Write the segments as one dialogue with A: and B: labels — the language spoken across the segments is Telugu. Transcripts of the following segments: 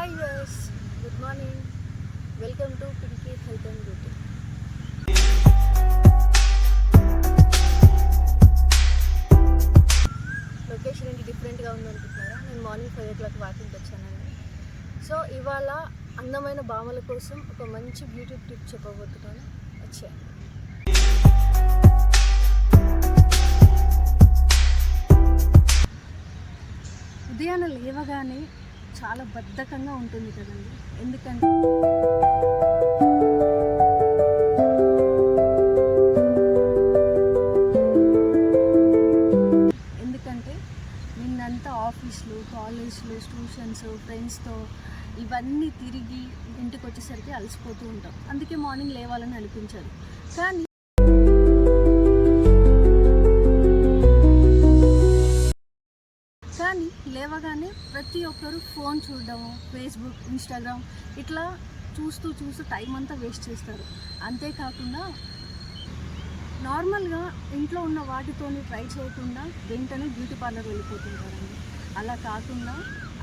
A: Hi yes good morning welcome to Pinky health and beauty location ఏంటి డిఫరెంట్గా ఉందనుకుంటున్నారా నేను మార్నింగ్ ఫైవ్ ఓ క్లాక్ వాకింగ్కి వచ్చానండి. సో ఇవాళ అందమైన భామల కోసం ఒక మంచి బ్యూటీ టిప్ చెప్పబోతున్నాను. వచ్చాను ఉదయాన్నే లేవగానే చాలా బద్ధకంగా ఉంటుంది కదండి. ఎందుకంటే ఎందుకంటే నిన్నంతా ఆఫీస్లు కాలేజ్లు ట్యూషన్స్ ఫ్రెండ్స్తో ఇవన్నీ తిరిగి ఇంటికి వచ్చేసరికి అలసిపోతూ ఉంటాం. అందుకే మార్నింగ్ లేవాలని అనిపించదు. కానీ కానీ లేవగానే ప్రతి ఒక్కరు ఫోన్ చూడడము ఫేస్బుక్ ఇన్స్టాగ్రామ్ ఇట్లా చూస్తూ చూస్తూ టైం అంతా వేస్ట్ చేస్తారు. అంతేకాకుండా నార్మల్గా ఇంట్లో ఉన్న వాటితోని ట్రై చేయకుండా వెంటనే బ్యూటీ పార్లర్ వెళ్ళిపోతుంటారండి. అలా కాకుండా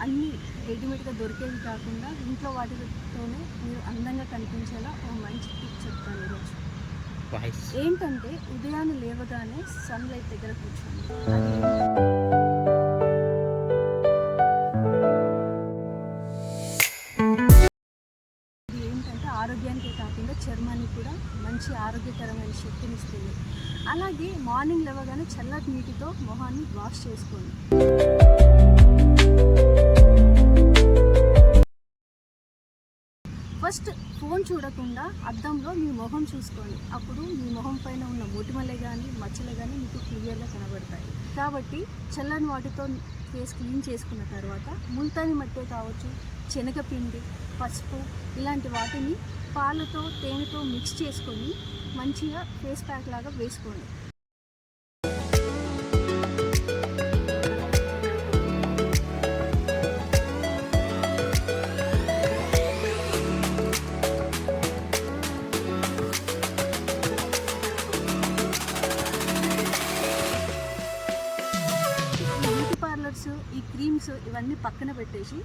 A: అన్నీ రెడీమేడ్గా దొరికేవి కాకుండా ఇంట్లో వాటితోనే మీరు అందంగా కనిపించేలా ఒక మంచి టిప్ చెప్తాను ఈరోజు. ఏంటంటే ఉదయాన్నే లేవగానే సన్ లైట్ దగ్గర కూర్చోండి. చర్మానికి కూడా మంచి ఆరోగ్యకరమైన శక్తిని ఇస్తుంది. అలాగే మార్నింగ్ లేవగానే చల్లటి నీటితో మొహాన్ని వాష్ చేసుకోండి. చూడకుండా అద్దంలో మీ మొహం చూసుకోండి. అప్పుడు మీ మొహం పైన ఉన్న మొటిమలే కానీ మచ్చలే కానీ మీకు క్లియర్గా కనబడతాయి. కాబట్టి చల్లని వాటితో ఫేస్ క్లీన్ చేసుకున్న తర్వాత ముల్తాని మట్టే కావచ్చు శనగపిండి పసుపు ఇలాంటి వాటిని పాలతో తేనెతో మిక్స్ చేసుకొని మంచిగా ఫేస్ ప్యాక్ లాగా వేసుకోండి. బ్యూటీ ఈ క్రీమ్స్ ఇవన్నీ పక్కన పెట్టేసి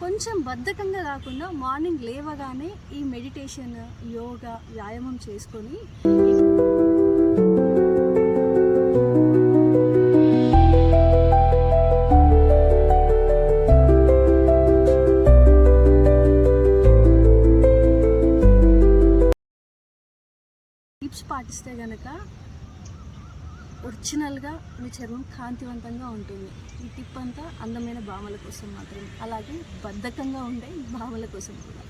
A: కొంచెం బద్ధకంగా కాకుండా మార్నింగ్ లేవగానే ఈ మెడిటేషన్ యోగా వ్యాయామం చేసుకొని టిప్స్ పాటిస్తే కనుక ఒరిజినల్గా మీ చర్మం కాంతివంతంగా ఉంటుంది. ఈ టిప్ అంతా అందమైన భామల కోసం మాత్రమే. అలాగే బద్ధకంగా ఉండే భామల కోసం కూడా.